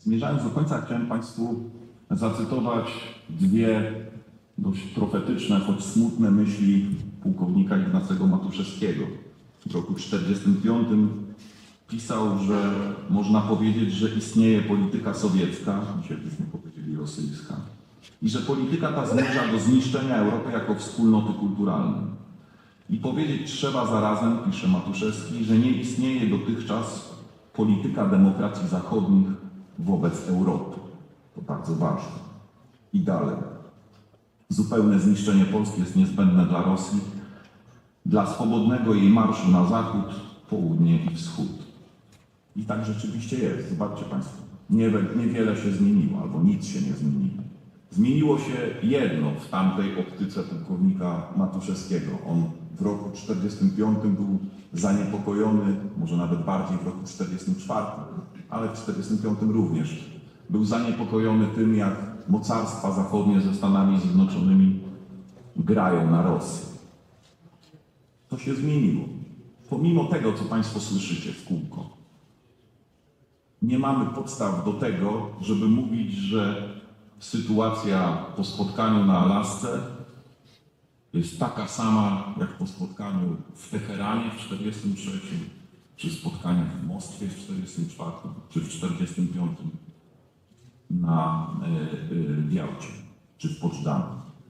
Zmierzając do końca, chciałem Państwu zacytować dwie dość profetyczne, choć smutne myśli pułkownika Ignacego Matuszewskiego. W roku 1945 pisał, że można powiedzieć, że istnieje polityka sowiecka, dzisiaj byśmy powiedzieli rosyjska, i że polityka ta zmierza do zniszczenia Europy jako wspólnoty kulturalnej. I powiedzieć trzeba zarazem, pisze Matuszewski, że nie istnieje dotychczas polityka demokracji zachodnich wobec Europy. To bardzo ważne. I dalej. Zupełne zniszczenie Polski jest niezbędne dla Rosji, dla swobodnego jej marszu na zachód, południe i wschód. I tak rzeczywiście jest. Zobaczcie Państwo. Nie, niewiele się zmieniło, albo nic się nie zmieniło. Zmieniło się jedno w tamtej optyce pułkownika Matuszewskiego. On w roku 1945 był zaniepokojony, może nawet bardziej w roku 1944, ale w 1945 również. Był zaniepokojony tym, jak mocarstwa zachodnie ze Stanami Zjednoczonymi grają na Rosję. To się zmieniło. Pomimo tego, co Państwo słyszycie w kółko, nie mamy podstaw do tego, żeby mówić, że sytuacja po spotkaniu na Alasce jest taka sama jak po spotkaniu w Teheranie w 1943, czy spotkaniach w Moskwie w 1944, czy w 1945 na y, y, Jałcie, czy w Poczdamie.